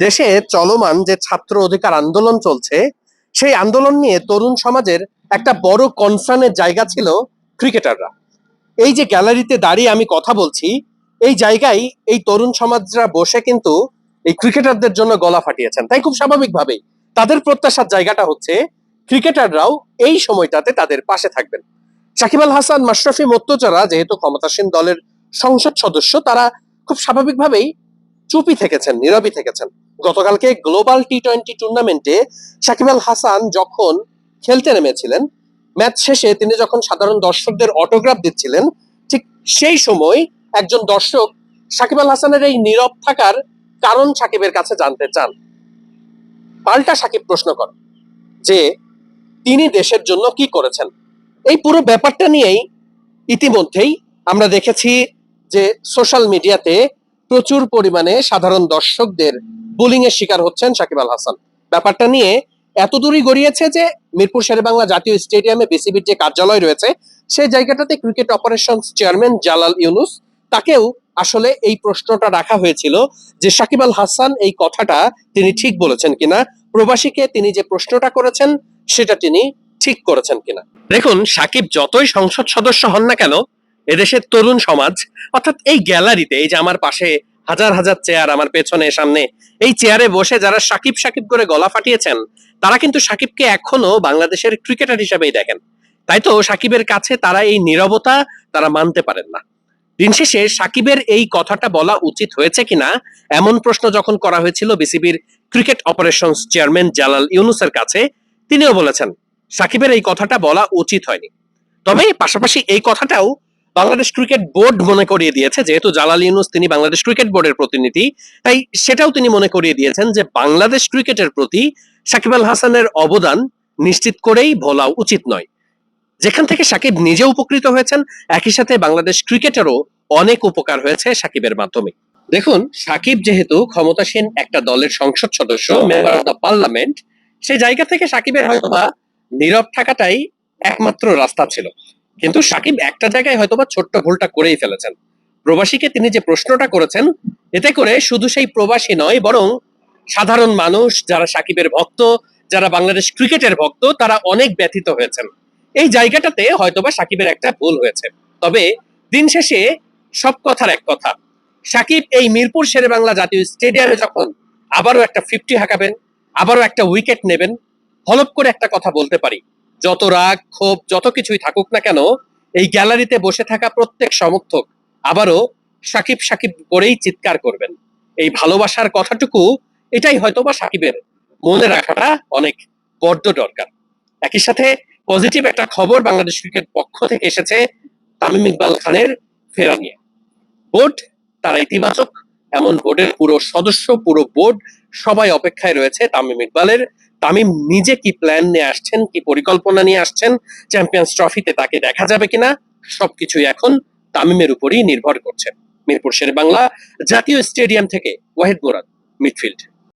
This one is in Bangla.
দেশে চলমান যে ছাত্র অধিকার আন্দোলন চলছে, সেই আন্দোলন নিয়ে তরুণ সমাজের একটা বড় কনসার্নের জায়গা ছিল ক্রিকেটাররা। এই যে গ্যালারিতে দাঁড়িয়ে আমি কথা বলছি, এই জায়গায় এই তরুণ সমাজরা বসে কিন্তু এই ক্রিকেটারদের জন্য গলা ফাটিয়েছেন। তাই খুব স্বাভাবিকভাবেই তাদের প্রত্যাশার জায়গাটা হচ্ছে ক্রিকেটাররাও এই সময়টাতে তাদের পাশে থাকবেন। সাকিব আল হাসান, মাশরাফি মোত্তজারা যেহেতু ক্ষমতাসীন দলের সংসদ সদস্য, তারা খুব স্বাভাবিকভাবেই চুপি থেকেছেন, নীরবই থেকেছেন। গতকালকে গ্লোবাল টি টোয়েন্টি টুর্নামেন্টে সাকিব আল হাসান যখন খেলতে নেমেছিলেন, ম্যাচ শেষে তিনি যখন সাধারণ দর্শকদের অটোগ্রাফ দিচ্ছিলেন, ঠিক সেই সময় একজন দর্শক সাকিব আল হাসানের এই নীরব থাকার কারণ সাকিবের কাছে জানতে চান। পাল্টা সাকিব প্রশ্ন করে যে, তিনি দেশের জন্য কি করেছেন? এই পুরো ব্যাপারটা নিয়েই ইতিমধ্যেই আমরা দেখেছি যে সোশ্যাল মিডিয়াতে প্রচুর পরিমাণে সাধারণ দর্শকদের বুলিং এর শিকার হচ্ছেন সাকিব আল হাসান। ব্যাপারটা নিয়ে এত দূরই গড়িয়েছে যে মিরপুর শেরেবাংলা জাতীয় স্টেডিয়ামে বিসিবির যে কার্যালয় রয়েছে, সেই জায়গাটাতে cricket operation chairman Jalal Yunus, তাকেও আসলে এই প্রশ্নটা রাখা হয়েছিল যে সাকিব আল হাসান এই কথাটা তিনি ঠিক বলেছেন কিনা, প্রবাসীকে তিনি যে প্রশ্নটা করেছেন, সেটা তিনি ঠিক করেছেন কিনা। দেখুন, সাকিব যতই সংসদ সদস্য হন না কেন, এদেশের তরুণ সমাজ, অর্থাৎ এই গ্যালারিতে, এই যে আমার পাশে হাজার হাজার চেয়ার আমার পেছনে, সামনে। এই চেয়ারে বসে যারা সাকিব সাকিব করে গলা ফাটিয়েছেন, তারা কিন্তু সাকিবকে এখনও বাংলাদেশের ক্রিকেটার হিসেবেই দেখেন। তাই তো সাকিবের কাছে তারা এই নীরবতা তারা মানতে পারেন না। দিন শেষে সাকিবের এই কথাটা বলা উচিত হয়েছে কিনা, এমন প্রশ্ন যখন করা হয়েছিল বিসিবির ক্রিকেট অপারেশনস চেয়ারম্যান জালাল ইউনুসের কাছে, তিনিও বলেছেন, সাকিবের এই কথাটা বলা উচিত হয়নি। তবে পাশাপাশি এই কথাটাও বাংলাদেশ ক্রিকেট বোর্ড মনে করিয়ে দিয়েছে, যেহেতু জালাল ইউনুস তিনি বাংলাদেশ ক্রিকেট বোর্ডের প্রতিনিধি, তাই সেটাও তিনি মনে করিয়ে দিয়েছেন যে বাংলাদেশ ক্রিকেটের প্রতি সাকিব আল হাসানের অবদান নিশ্চিত করেই ভোলা উচিত নয়। যেখান থেকে সাকিব নিজে উপকৃত হয়েছেন, একই সাথে বাংলাদেশ ক্রিকেটেরও অনেক উপকার হয়েছে সাকিবের মাধ্যমে। দেখুন, সাকিব যেহেতু ক্ষমতাসীন একটা দলের সংসদ সদস্য মেম্বার অফ দ্য পার্লামেন্ট সেই জায়গা থেকে সাকিবের হয়তোবা নীরব থাকাটাই একমাত্র রাস্তা ছিল। কিন্তু সাকিব একটা জায়গায় হয়তোবা ছোট্ট ভুলটা করেই ফেলেছেন। প্রবাসীকে তিনি যে প্রশ্নটা করেছেন, এতে করে শুধু সেই প্রবাসী নয়, বরং সাধারণ মানুষ, যারা সাকিবের ভক্ত, যারা বাংলাদেশ ক্রিকেটের ভক্ত, তারা অনেক ব্যথিত হয়েছেন। এই জায়গাটাতে হয়তোবা সাকিবের একটা ভুল হয়েছে। তবে দিন শেষে সব কথার এক কথা। সাকিব এই মিরপুর শেরে বাংলা জাতীয় স্টেডিয়ামে যখন আবারও একটা ফিফটি হাঁকাবেন, আবারও একটা উইকেট নেবেন হলপ করে একটা কথা বলতে পারি। যত রাগ, ক্ষোভ, যত কিছুই থাকুক না কেন, এই গ্যালারিতে বসে থাকা প্রত্যেক সমর্থক আবারও সাকিব সাকিব করেই চিৎকার করবেন। এই ভালোবাসার কথাটুকু, এটাই হয়তোবা সাকিবের মনে রাখাটা অনেক বড্ড দরকার। একই সাথে পজিটিভ একটা খবর বাংলাদেশ ক্রিকেট পক্ষ থেকে এসেছে তামিম ইকবাল খানের ফেরা নিয়ে। বোর্ড তারা ইতিবাচক এমন বোর্ডের পুরো সদস্য, পুরো বোর্ড সবাই অপেক্ষায় রয়েছে তামিম ইকবালের। তামিম নিজে কি প্ল্যান নিয়ে আসছেন, কি পরিকল্পনা নিয়ে আসছেন চ্যাম্পিয়ন্স ট্রফিতে তাকে দেখা যাবে কিনা, সবকিছুই এখন তামিমের উপরই নির্ভর করছে। মিরপুর শের বাংলা জাতীয় স্টেডিয়াম থেকে ওয়াহিদ মুরাদ মিডফিল্ড